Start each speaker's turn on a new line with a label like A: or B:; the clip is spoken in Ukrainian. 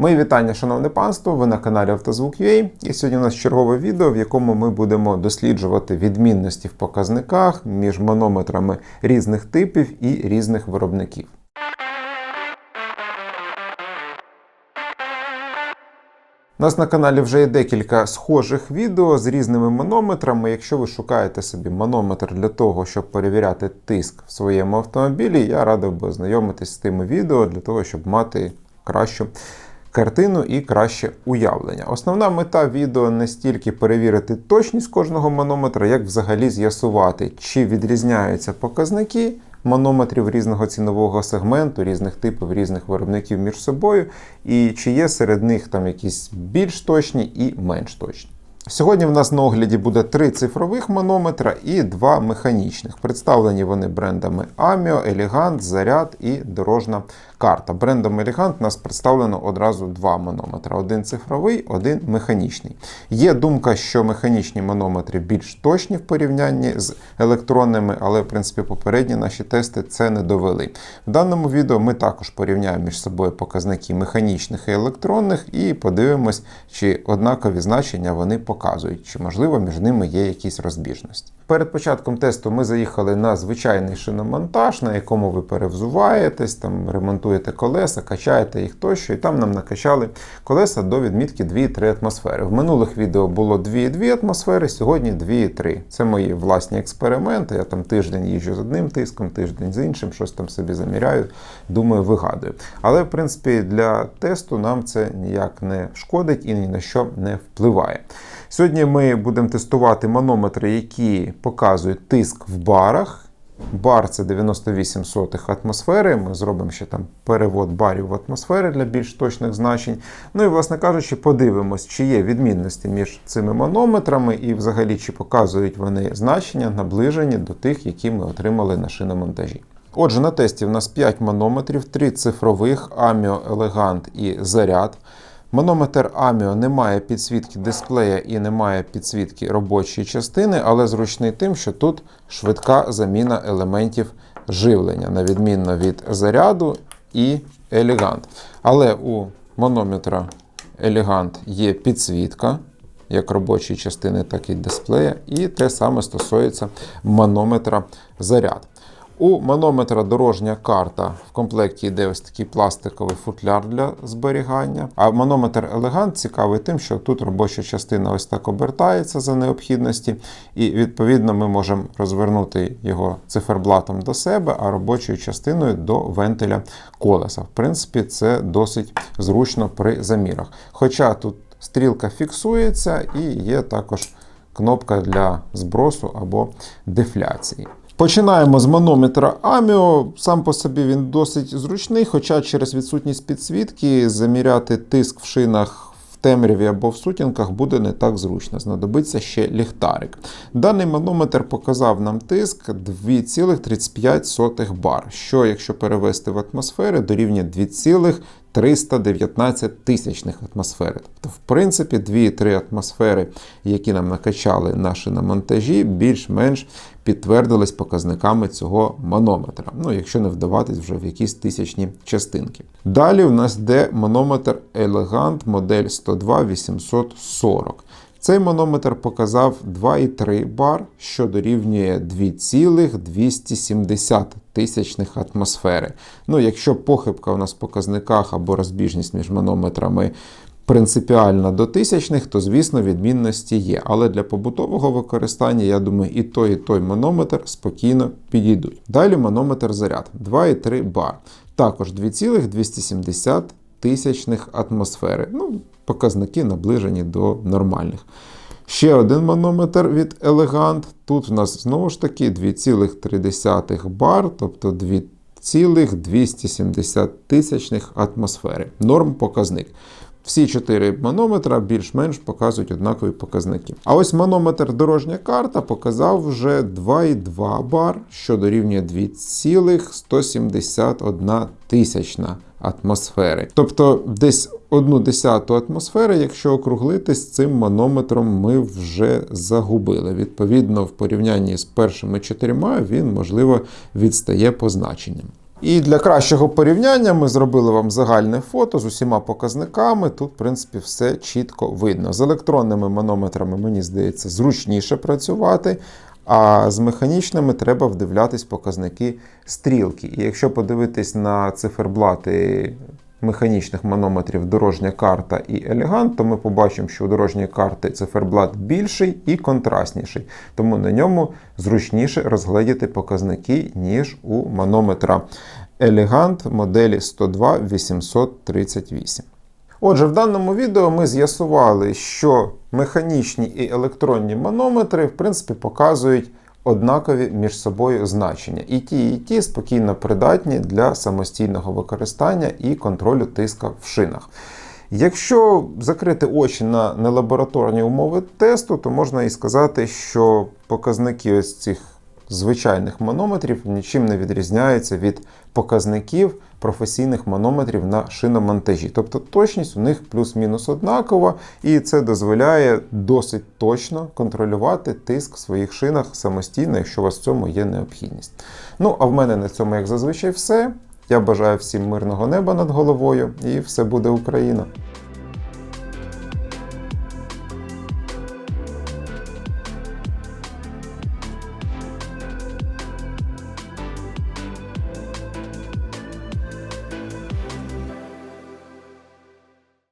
A: Мої вітання, шановне панство! Ви на каналі Автозвук.ua і сьогодні у нас чергове відео, в якому ми будемо досліджувати відмінності в показниках між манометрами різних типів і різних виробників. У нас на каналі вже є декілька схожих відео з різними манометрами. Якщо ви шукаєте собі манометр для того, щоб перевіряти тиск в своєму автомобілі, я радив би ознайомитись з тими відео для того, щоб мати кращу картину і краще уявлення. Основна мета відео не стільки перевірити точність кожного манометра, як взагалі з'ясувати, чи відрізняються показники манометрів різного цінового сегменту, різних типів, різних виробників між собою, і чи є серед них там якісь більш точні і менш точні. Сьогодні в нас на огляді буде три цифрових манометра і два механічних. Представлені вони брендами Amio, Elegant, Заряд і дорожна карта. Брендом Elegant у нас представлено одразу два манометра: один цифровий, один механічний. Є думка, що механічні манометри більш точні в порівнянні з електронними, але в принципі попередні наші тести це не довели. В даному відео ми також порівняємо між собою показники механічних і електронних, і подивимось, чи однакові значення вони показують, чи можливо між ними є якісь розбіжності. Перед початком тесту ми заїхали на звичайний шиномонтаж, на якому ви перевзуваєтесь, там ремонтуєте колеса, качаєте їх тощо, і там нам накачали колеса до відмітки 2,3 атмосфери. В минулих відео було 2,2 атмосфери, сьогодні 2,3. Це мої власні експерименти. Я там тиждень їжджу з одним тиском, тиждень з іншим, щось там собі заміряю, думаю, вигадую. Але в принципі для тесту нам це ніяк не шкодить і ні на що не впливає. Сьогодні ми будемо тестувати манометри, які показують тиск в барах. Бар це 98 сотих атмосфери. Ми зробимо ще там перевод барів в атмосфери для більш точних значень. Ну і, власне кажучи, подивимось, чи є відмінності між цими манометрами, і взагалі чи показують вони значення наближені до тих, які ми отримали на шиномонтажі. Отже, на тесті в нас 5 манометрів, 3 цифрових, Amio, Elegant і Заряд. Манометр Amio не має підсвітки дисплея і не має підсвітки робочої частини, але зручний тим, що тут швидка заміна елементів живлення, на відмінно від заряду і Elegant. Але у манометра Elegant є підсвітка. Як робочої частини, так і дисплея, і те саме стосується манометра заряд. У манометра дорожня карта в комплекті йде ось такий пластиковий футляр для зберігання. А манометр Elegant цікавий тим, що тут робоча частина ось так обертається за необхідності, і відповідно ми можемо розвернути його циферблатом до себе, а робочою частиною до вентиля колеса. В принципі, це досить зручно при замірах. Хоча тут стрілка фіксується і є також кнопка для збросу або дефляції. Починаємо з манометра Аміо. Сам по собі він досить зручний, хоча через відсутність підсвітки заміряти тиск в шинах. В темряві або в сутінках буде не так зручно, знадобиться ще ліхтарик. Даний манометр показав нам тиск 2,35 бар, що, якщо перевести в атмосфери, дорівнює 2,319 тисячних атмосфери. Тобто, в принципі, 2-3 атмосфери, які нам накачали наші на монтажі, більш-менш підтвердились показниками цього манометра. Ну, якщо не вдаватись вже в якісь тисячні частинки. Далі в нас йде манометр Elegant модель 102 840. Цей манометр показав 2,3 бар, що дорівнює 2,270 тисячних атмосфери. Ну, якщо похибка у нас в показниках або розбіжність між манометрами принципіальна до тисячних, то, звісно, відмінності є. Але для побутового використання, я думаю, і той, і той манометр спокійно підійдуть. Далі манометр заряд 2,3 бар. Також 2,270 тисячних атмосфери. Ну, Показники наближені до нормальних. Ще один манометр від Elegant. Тут в нас знову ж таки 2,3 бар, тобто 2,270 тисячних атмосфери. Норм показник. Всі чотири манометра більш-менш показують однакові показники. А ось манометр дорожня карта показав вже 2,2 бар, що дорівнює 2,171 тисячна атмосфери. Тобто десь одну десяту атмосфери, якщо округлити з цим манометром, ми вже загубили. Відповідно, в порівнянні з першими чотирма він, можливо, відстає по значенням. І для кращого порівняння ми зробили вам загальне фото з усіма показниками. Тут, в принципі, все чітко видно. З електронними манометрами, мені здається, зручніше працювати. А з механічними треба вдивлятись показники стрілки. І якщо подивитись на циферблати механічних манометрів дорожня карта і елегант, то ми побачимо, що у дорожньої карти циферблат більший і контрастніший. Тому на ньому зручніше розгледіти показники, ніж у манометра елегант моделі 102 838. Отже, в даному відео ми з'ясували, що механічні і електронні манометри, в принципі, показують однакові між собою значення. І ті, і ті спокійно придатні для самостійного використання і контролю тиска в шинах. Якщо закрити очі на нелабораторні умови тесту, то можна і сказати, що показники ось цих звичайних манометрів нічим не відрізняються від показників професійних манометрів на шиномонтажі. Тобто точність у них плюс-мінус однакова, і це дозволяє досить точно контролювати тиск в своїх шинах самостійно, якщо у вас в цьому є необхідність. Ну, а в мене на цьому, як зазвичай, все. Я бажаю всім мирного неба над головою, і все буде Україна!